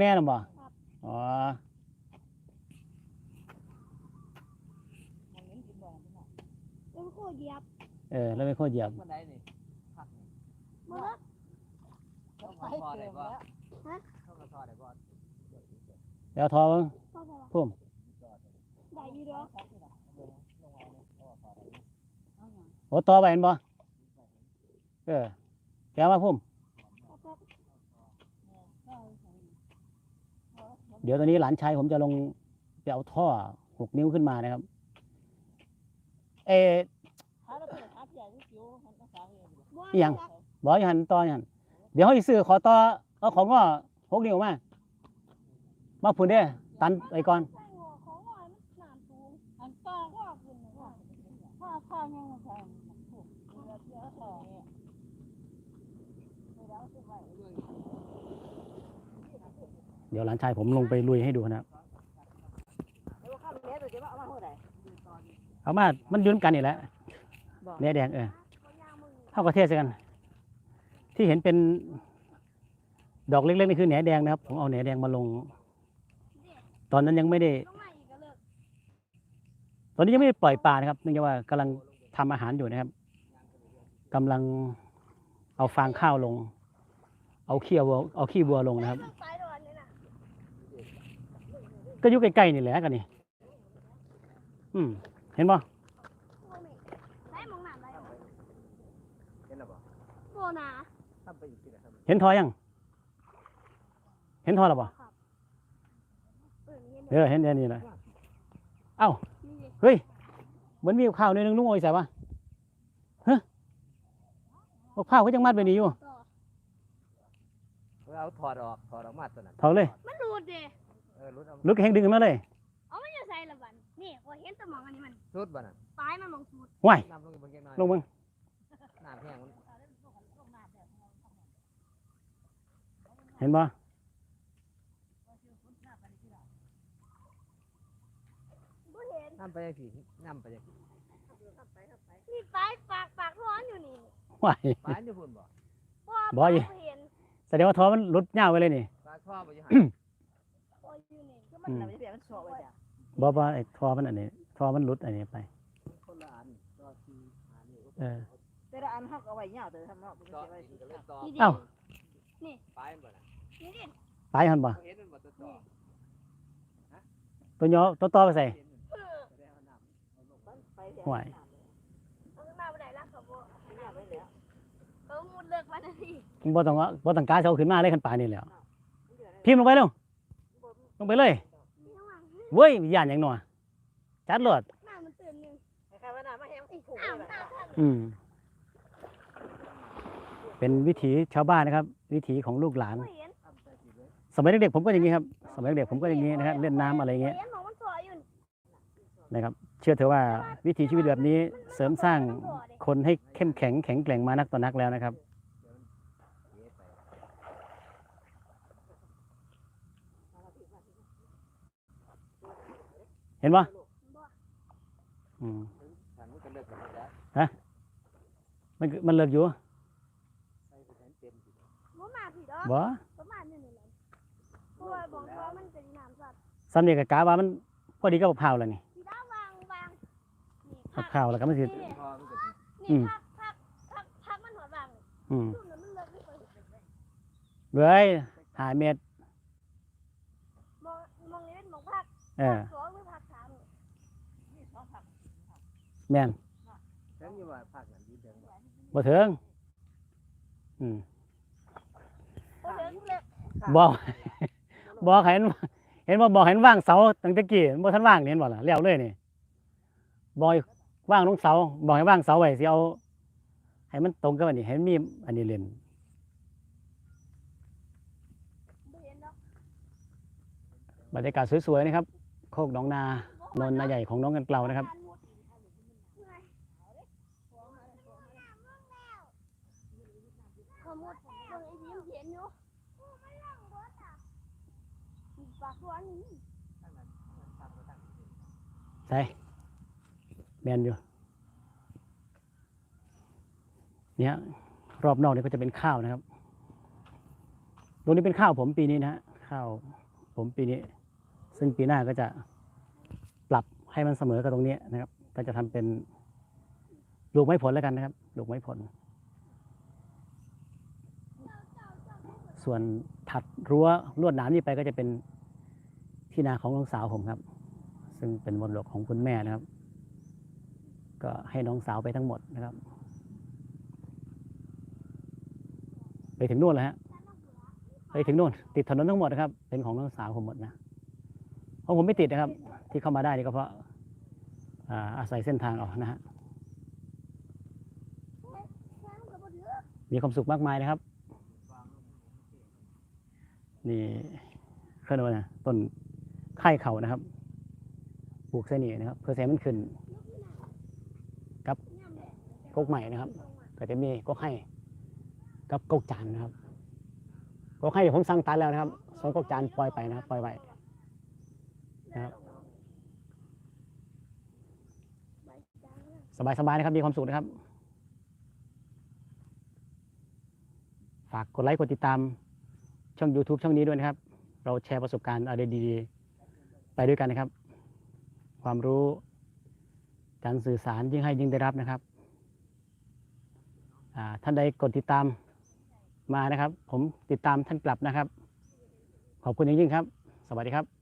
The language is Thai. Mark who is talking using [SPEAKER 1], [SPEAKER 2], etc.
[SPEAKER 1] แน่น่ะบ่
[SPEAKER 2] ครับ
[SPEAKER 1] อ๋อ
[SPEAKER 2] เป็นโคตรเหยียบ
[SPEAKER 1] เออแล้วไปโคตรเหยียบ
[SPEAKER 3] มันได้นี่ผักนี่
[SPEAKER 2] มาแล้ว
[SPEAKER 3] ต้องมาทอดได้บ่ต้องมาทอดได้บ่
[SPEAKER 1] เดี๋ยวทอเบิ่ง
[SPEAKER 2] พ่อใส่
[SPEAKER 1] พุ่ม
[SPEAKER 2] ได้อยู่เด้อ
[SPEAKER 1] โอ้ต่อไปเห็นบ่เออแกมาพุ่ม เดี๋ยวตอนนี้หลานชายผมจะลงจะเอาท่อหกนิ้วขึ้นมานะครับ เออยังบอกอย่าหันต่ออย่าหันเดี๋ยวเขาสิซื้อขอต่อเอาของก็หกนิ้วมามาพุ่นเด้ตันไปก่อน
[SPEAKER 2] ใส่หัวข เดี๋ยวเดี๋ยวต่อเนี่ย
[SPEAKER 1] เดี๋ยวหลานชายผมลงไปลุยให้ดูนะครับเอามา มันอยืนกันนี่แหละแดงแดงๆเออเท่ากับเทศกัน ที่เห็นเป็นดอกเล็กๆนี่คือแหนแดงนะครับ ผมเอาแหนแดงมาลง ตอนนั้นยังไม่ได้
[SPEAKER 2] ต้องมาอีกก็เลิก
[SPEAKER 1] ตอนนี้ยังไม่ได้ปล่อยปลานะครับเนื่องจากว่ากำลังทำอาหารอยู่นะครับกำลังเอาฟางข้าวลง เอาขี้วัวเอาขี้วัวลงนะครับ
[SPEAKER 2] ต้องสายด่วนเลยนะ
[SPEAKER 1] ก็อยู่ใกล้ๆนี่แหละกันนี่อืมเห็นป่ะ
[SPEAKER 2] โอ้ไม่ได้มองหนามได้หรอ
[SPEAKER 3] เห็นแล้วบ่
[SPEAKER 2] โบนา
[SPEAKER 3] ทำไปอีกทีนะครับ
[SPEAKER 1] เห็นทอยัง เห็นทอหรือเปล่า
[SPEAKER 2] ครับเออนี่
[SPEAKER 1] เออเห็นเดี๋ยวนี้แหละเอ้า
[SPEAKER 2] นี่ดิ
[SPEAKER 1] เฮ้ยเหมือนมีข้าวในนึงลุงโอยใส่ปะเฮ้ยบอกข้าวเขาจังมัดไปนี่อยู่
[SPEAKER 2] ต่อ
[SPEAKER 3] เอาถอดออกถอดออกมาตัวนั้น
[SPEAKER 1] ถอดเลย
[SPEAKER 2] มันรูดเด้
[SPEAKER 3] เออรุดเอา
[SPEAKER 1] ลุกแห้งดึงขึ้นมาเลย
[SPEAKER 2] เอาไม่จะใส่ละบันนี่ว่าเห็นแตะมองอันนี้มัน
[SPEAKER 3] รุดบ่น่ะ
[SPEAKER 2] ปลายมันมองสูด
[SPEAKER 1] ว้าย
[SPEAKER 3] น้ำลงอีกเบิ่งจักหน่อย
[SPEAKER 1] ลงมึง
[SPEAKER 3] น้ำแห้งมัน
[SPEAKER 1] เห็นปะ
[SPEAKER 2] บ่เห็น
[SPEAKER 3] น้ำไปจังซี่น้ำไปจังซี่
[SPEAKER 2] นี่ปลายปากปากร้อนอยู่นี่
[SPEAKER 1] ว้าย
[SPEAKER 3] ปลาอยู่พุ่นบ่
[SPEAKER 2] พ่อ
[SPEAKER 1] บ่อยู่
[SPEAKER 2] ปลาเห็น
[SPEAKER 1] แสดงว่าทอมันหลุดเงาวไปเลยนี่
[SPEAKER 3] ปลาท่อบ่อยู่หั่น
[SPEAKER 2] พ่ ออยู่นี่
[SPEAKER 4] ก็มันน่ะมันจะเปลี่ยนมันโชว์ไว้จ้ะ
[SPEAKER 1] บ่บ่ไอ้ทอมันอันนี้ทอมันหลุดอันนี้ไป
[SPEAKER 3] คนละอันรอทีหานิ้ว
[SPEAKER 1] เออ
[SPEAKER 4] แต่ละอันเฮาก็เอาไว้ยาวแต่ทำเนาะมัน
[SPEAKER 3] ต่อ
[SPEAKER 4] จะไว้
[SPEAKER 3] อีกก็เลยต่อ
[SPEAKER 2] นี่ดิ
[SPEAKER 1] เอ้า
[SPEAKER 3] ปลายมันบ่น่ะ
[SPEAKER 2] นี่ดิ
[SPEAKER 1] ตายหันบ่
[SPEAKER 3] เห็นมันบ่ตัวต่อ
[SPEAKER 1] ตัวย่อตัวต่อไปใส่
[SPEAKER 3] เห็นมัน
[SPEAKER 2] เออ
[SPEAKER 3] จะได้เอาน้ำ
[SPEAKER 4] ไปเสีย
[SPEAKER 1] ห่วย
[SPEAKER 2] เอาขึ้นมาบ่ได้ละครับบ่
[SPEAKER 4] ยาวไว้แล้ว
[SPEAKER 2] เออมุดเลิกมาทันที
[SPEAKER 1] บ่ต้องว่าบ่ต้องการเขาขึ้นมาเลยคันป่านี่แหล้ว พิมพ์ลงไปเร็ว ลงไปเลย
[SPEAKER 2] นี่ระหว่าง
[SPEAKER 1] เว้ยย่านหยังหนัวจัดโลด
[SPEAKER 2] หน้ามันตื่นหนึง
[SPEAKER 4] ใครว่าน่ะมาแฮมผูก
[SPEAKER 2] อ้าว
[SPEAKER 4] ไว้
[SPEAKER 2] หน้าท่าน
[SPEAKER 1] อืมเป็นวิถีชาวบ้านนะครับ วิถีของลูกหลาน
[SPEAKER 2] บ่เห็น
[SPEAKER 1] สมัยเด็กๆผมก็อย่างนี้ครับ สมัยเด็กๆผมก็อย่างนี้นะครับ เล่นน้ำอะไรเงี้ย
[SPEAKER 2] บ่เห็นหมองมันสวยอยู่นี่
[SPEAKER 1] นะครับ เชื่อเถอะว่าวิถีชีวิตแบบนี้เสริมสร้างคนให้เข้มแข็งแข็งแกร่งมานักต่อนักแล้วนะครับ เห็นปะอืม
[SPEAKER 3] ฉันมันก็เลิกกันแล้วจ้ะ
[SPEAKER 1] มันมันเลิกอยู่
[SPEAKER 3] ใส่ไปแทนเต็มสิ
[SPEAKER 2] บ่มาผิดดอก
[SPEAKER 1] บ่
[SPEAKER 2] ประมาณนี้นี่แหละเพราะว่าบอกว่ามันเป็นน้ำสัตว์
[SPEAKER 1] สำเนียกกะว่ามันพอดีกับมะพร้าวแล้วนี่
[SPEAKER 2] สีดาวางวางนี่
[SPEAKER 1] มะพร้าวแล้วก็มันสิ
[SPEAKER 2] นี่
[SPEAKER 3] พอมันก็สิ
[SPEAKER 1] อื
[SPEAKER 2] นี่
[SPEAKER 1] ม
[SPEAKER 2] พักพักพักพักมันหัววาง
[SPEAKER 1] อืม
[SPEAKER 2] รุ่นนั้นมันเลิกไม่เคยเห็นเลย
[SPEAKER 1] เว้ยหาเม็ด
[SPEAKER 2] มองมองนี้เป็นมองพัก
[SPEAKER 1] เออ
[SPEAKER 2] สองหรือพักสาม
[SPEAKER 1] แม่น
[SPEAKER 3] แทนอยู่ว่าภาคนั้นดีเด้อ
[SPEAKER 1] บ่ถึงอืม
[SPEAKER 2] โอ้เลิกเลิก
[SPEAKER 1] บอกบอกเห็น เห็นว่าบอกเห็นว่างเสาตั้งแต่กี้บ่ทันว่างนี่เห็นบ่ล่ะแล้วเลยนี่บอกให้ว่างลงเสาบอกให้ว่างเสาไว้สิเอาให้มันตรงกับอันนี้ให้มันมีอันนี้เล่น
[SPEAKER 2] ไม่เห็นดอก
[SPEAKER 1] บรรยากาศสวยๆนะครับ โคกหนองนานนนาใหญ่ของน้องกันเกลานะครับ
[SPEAKER 2] ขโมยเบิ่งไอ้ยิ้มเห็นอยู่ปากร้อนนี่
[SPEAKER 1] ใช่แมนอยู่ เนี่ยรอบนอกนี่ก็จะเป็นข้าวนะครับ ตรงนี้เป็นข้าวผมปีนี้นะฮะ ข้าวผมปีนี้ ซึ่งปีหน้าก็จะปรับให้มันเสมอกับตรงนี้นะครับ ก็จะทำเป็นลูกไม้ผลแล้วกันนะครับลูกไม้ผล ส่วนถัดรั้วลวดหนามนี่ไปก็จะเป็น ที่นาของน้องสาวผมครับ ซึ่งเป็นมรดกของคุณแม่นะครับ ก็ให้น้องสาวไปทั้งหมดนะครับ ไปถึงนู่นแล้วฮะไปถึงนู่น ติดถนนทั้งหมดนะครับ เป็นของน้องสาวผมหมดนะเพราะผมไม่ติดนะครับ ที่เข้ามาได้นี่ก็เพราะอาอาศัยเส้นทางเอานะฮะมีความสุขมากมายนะครับ นี่เคลื่อนว่านะต้น ไข่เขานะครับ ปลูกเสนนี้นะครับ เพื่อให้มันขึ้นกับกกใหม่นะครับก็จะมีกกให้กับกกจานนะครับกกให้ผมสั่งตัดแล้วนะครับสองกกจานปล่อยไปนะครับปล่อยไปนะครับสบายๆนะครับมีความสุขนะครับ ฝากกดไลค์กดติดตามช่อง YouTube ช่องนี้ด้วยนะครับ เราแชร์ประสบการณ์อะไรดีๆ ไปด้วยกันนะครับ ความรู้การสื่อสารยิ่งให้ยิ่งได้รับนะครับท่านใดกดติดตามมานะครับ ผมติดตามท่านกลับนะครับ ขอบคุณอย่างยิ่งครับ สวัสดีครับ